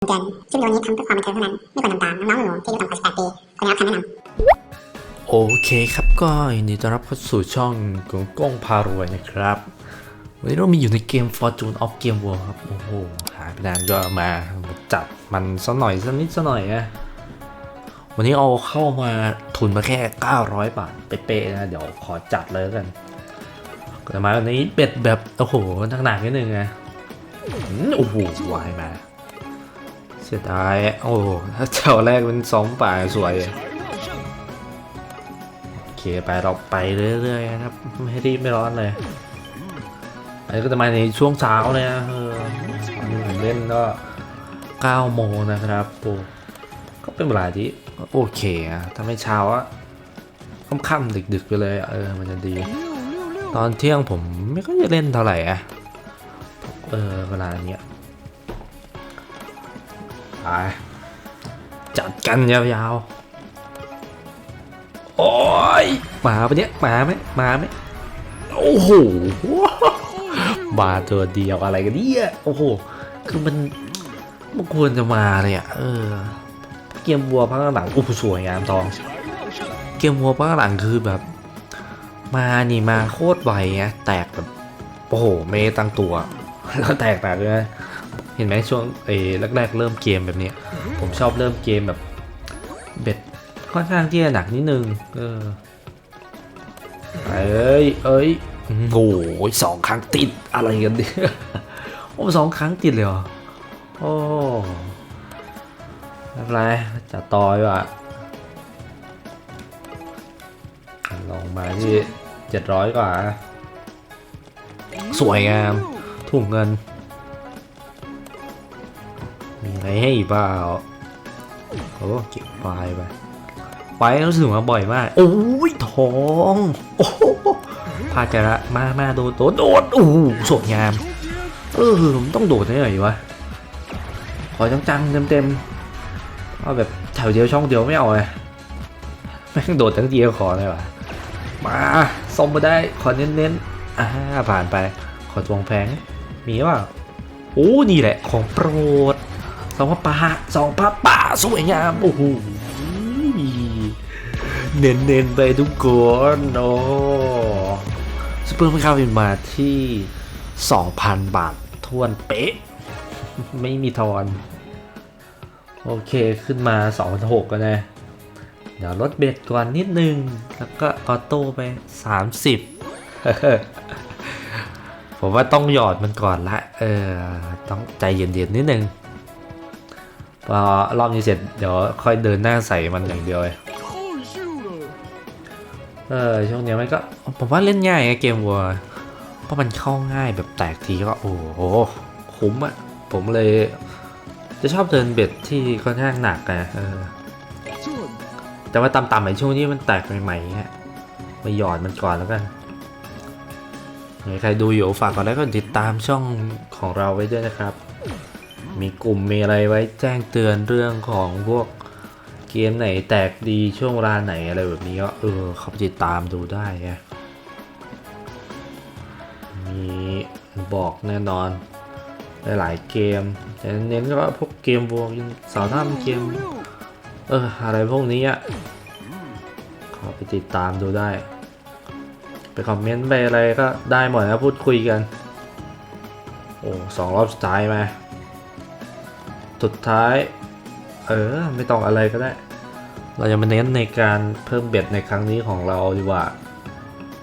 เตือนคลิปวิดีโอนี้ทำเพื่อความบันเทิงเท่านั้น ไม่ควรทำตาม น้องๆหนูๆที่อายุต่ำกว่า18ปีควรได้รับคำแนะนำโอเคครับก็ยินดีต้อนรับเข้าสู่ช่องกงก้งพารวยนะครับ วันนี้เรามีอยู่ในเกม Fortune of Game World ครับ โอ้โห หายไปนานก็มา จัดมันสักหน่อยสักนิดสักหน่อยนะวันนี้เอาเข้ามาทุนมาแค่ 900 บาท เป๊ะๆนะ เดี๋ยวขอจัดเลยกันก็มาวันนี้เบ็ดแบบ โอ้โหหนักๆนิดนึงนะอืมโอ้โหวายมา สียดาย โอ้ถ้าเจ้าแรกเป็นสองป่าสวย โอเค ไปเราไปเรื่อยๆนะครับ ไม่รีบไม่ร้อนเลย อันนี้ก็จะมาในช่วงเช้าเลยนะเออวันนี้ผมเล่นก็9โมงนะครับโอ้ก็เป็นเวลาที่โอเคอะถ้เช้าอะค่ำๆดึกๆไปเลย เออ มันจะดี ตอนเที่ยงผมไม่ค่อยจะเล่นเท่าไหร่อะเออ เวลาเนี้ย ไปจัดกันยาวๆ โอ้ยมาปะเนี่ยมาไหมมาไหมโอ้โหมาตัวเดียวอะไรกันเนี่ยโอ้โห คือมันมันควรจะมาเลยอะเออ เกมวัวพักหลังอุปสวยงามทอง เกมวัวพักหลังคือแบบ มานี่มาโคตรไวไงแตกแบบโอ้โหไม่ตั้งตัว แล้วแตกแบบเลย ห็นไหมช่วงไอ้แรกๆเริ่มเกมแบบเนี้ยผมชอบเริ่มเกมแบบเบ็ดค่อนข้างที่จะหนักนิดนึง เออเอ้ยเอ้ยโอ้ยสองครั้งติดอะไรกันเนี่ยโอ้สองครั้งติดเลยเหรอโอ้ไม่เป็นไรจะต่อยว่ะลงมาที่เจ็ดร้อยกว่า สวยงามถุงเงิน มีอะไรให้อีกเปล่าโอ้เก็บไฟไปไปรู้สึกว่าบ่อยมาก โอ้ยทองโอ้โพาจละมามาโดดโดดโดดโอ้สวยงาม เออผมต้องโดดได้หน่อยวะขอจังๆเต็มๆเอาแบบแถวเดียวช่องเดียวไม่เอาเลยแม่งโดดทั้งเดียวขอเลยวะมาส่งมาได้ขอเน้นๆอ่าผ่านไป ขอทวงแพงมีว่าโอ้นี่แหละของโปรด สองพระป่าสองพระป่าสวยงามโอ้โหเน้นๆไปทุกคนโอ้ซูเปอร์ไม่เข้าเป็นมาที่ 2,000 บาททวนเป๊ะ ไม่มีทอน โอเคขึ้นมา 2,600ก็นะ เดี๋ยวลดเบ็ดก่อนนิดนึง แล้วก็ออโต้ไป 30 ผมว่าต้องหยอดมันก่อนละ เออ ต้องใจเย็นๆนิดนึง พอรอบนี้เสร็จเดี๋ยวค่อยเดินหน้าใส่มันอย่างเดียวเลยเออช่วงนี้มันก็ผมว่าเล่นง่ายอะเกมวัวเพราะมันเข้าง่ายแบบแตกทีก็โอ้โหคุ้มอะผมเลย จะชอบเดินเบ็ดที่ค่อนข้างหนักอะเออแต่ว่าต่ำๆในช่วงที่มันแตกใหม่ๆฮะมาหยอดมันก่อนแล้วกันใครดูอยู่ฝากกดไลค์กดติดตามช่องของเราไว้ด้วยนะครับ มีกลุ่มมีอะไรไว้แจ้งเตือนเรื่องของพวกเกมไหนแตกดีช่วงเวลาไหนอะไรแบบนี้ก็เออเข้าไปติดตามดูได้ไงมีบอกแน่นอนหลายๆเกมแต่เน้นก็พวกเกมวงสาวท่ามเกม เอออะไรพวกนี้อะเข้าไปติดตามดูได้ ไปคอมเมนต์ไปอะไรก็ได้หมดนะพูดคุยกัน โอ้สองรอบสุดท้ายมา สุดท้าย เออ ไม่ต้องอะไรก็ได้ เราจะมาเน้นในการเพิ่มเบ็ดในครั้งนี้ของเราดีกว่า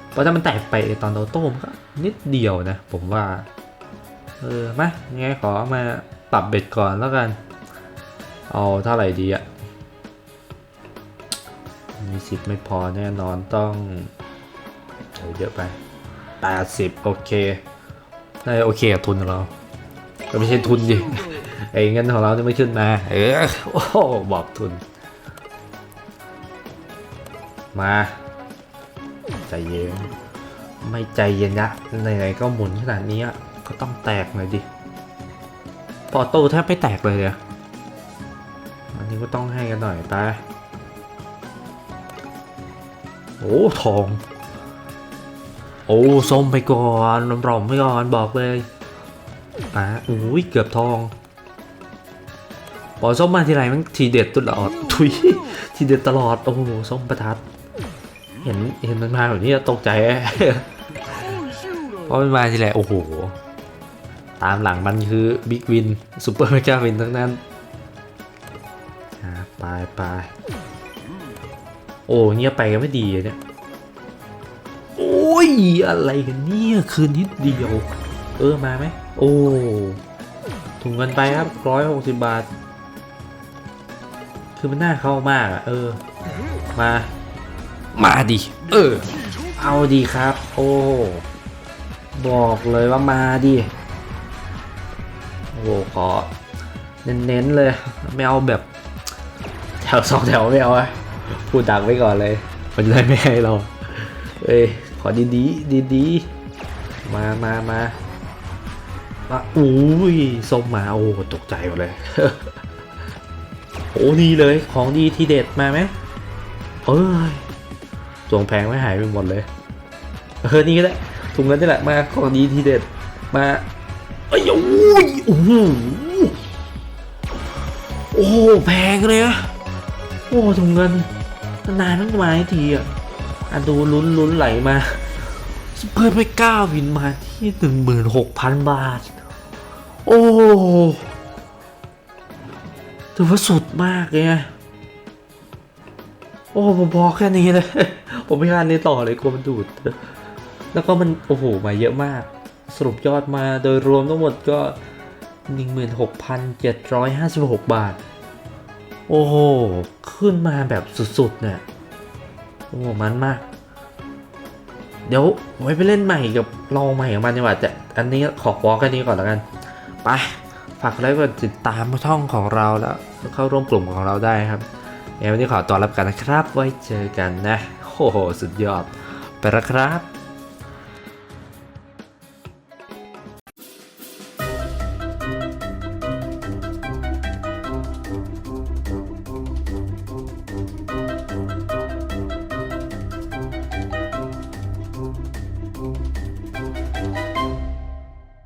เพราะถ้ามันแตกไปตอนเราต้มก็นิดเดียวนะ ผมว่า เออมาไงขอมาปรับเบ็ดก่อนแล้วกัน เอาเท่าไหร่ดีอะมีสิบไม่พอแน่นอนต้องเยอะไป 80 โอเคได้โอเคกับทุนของเรา ก็ไม่ใช่ทุนดิ เงินของเราเนี่ยไม่ขึ้นมา เออโอ้โบอกทุน มา ใจเย็น ไม่ใจเย็นนะไหนๆก็หมุนขนาดนี้ก็ต้องแตกหน่อยดิปอโต้แทบไม่แตกเลยเนี่ยอันนี้ก็ต้องให้กันหน่อยไปโอ้ทอง โอ้ส้มไปก่อนน้ำรอมไปก่อนบอกเลยอะอุ้ยเกือบทอง บอกส้มมาทีไรมันทีเด็ดตลอดทุยทีเด็ดตลอด โอ้โหส้มประทัด เห็นเห็นมันมาแบบนี้ตกใจเพราะมันมาทีไรโอ้โห ตามหลังมันคือบิ๊กวินซูเปอร์เมกาวินทั้งนั้นไปไปโอ้เงียไปก็ไม่ดีเนี่ยโอ้ยอะไรกันเนี่ยคืนนิดเดียว เออมาไหมโอ้ถุงเงินไปครับร้อยหกสิบบาท คือมันน่าเข้ามากอะเออ มา มาดิเออ เอาดีครับ โอ้บอกเลยว่ามาดิโอ้โหขอเน้นๆเลย ไม่เอาแบบ แถวสองแถวไม่เอาอะพูดดักไว้ก่อนเลย มันเลยไม่ให้เรา เอ้ยขอดีดีดีดีๆมามามามาอุ้ยส้มมาโอ้ตกใจหมดเลยโอ้นี่เลยของดีทีเด็ดมาไหมเอ้ยจวงแพงไม่หายไปหมดเลยเออนี่ก็ได้ถุงเงินนี่แหละมาของดีทีเด็ดมาเอ้ยโอ้ยโอ้โหโอ้แพงเลยอะโอ้ถุงเงินนานต้งมาทีอะอะดูลุ้นลุ้นไหลมาเพิ่มไปเก้าวินมาที่หนึ่งหมื่นหกพันบาท โอ้ ถือว่าสุดมากเลยนะโอ้ผมพอแค่นี้เลย ผมไม่กล้านี้ต่อเลยกลัวมันดูด แล้วก็มันโอ้โหมาเยอะมาก สรุปยอดมาโดยรวมทั้งหมดก็ 16,756 บาท โอ้โห ขึ้นมาแบบสุดๆเนี่ยโอ้โหมันมาก เดี๋ยวไว้ไปเล่นใหม่กับลองใหม่ของมันดีกว่าแต่อันนี้ขอวอลแค่นี้ก่อนแล้วกัน ไป ฝากไลค์กดติดตามช่องของเราแล้วเข้าร่วมกลุ่มของเราได้ครับเดี๋ยววันนี้ขอตัวรับกันนะครับ ไว้เจอกันนะโอ้โหสุดยอดไปละครับ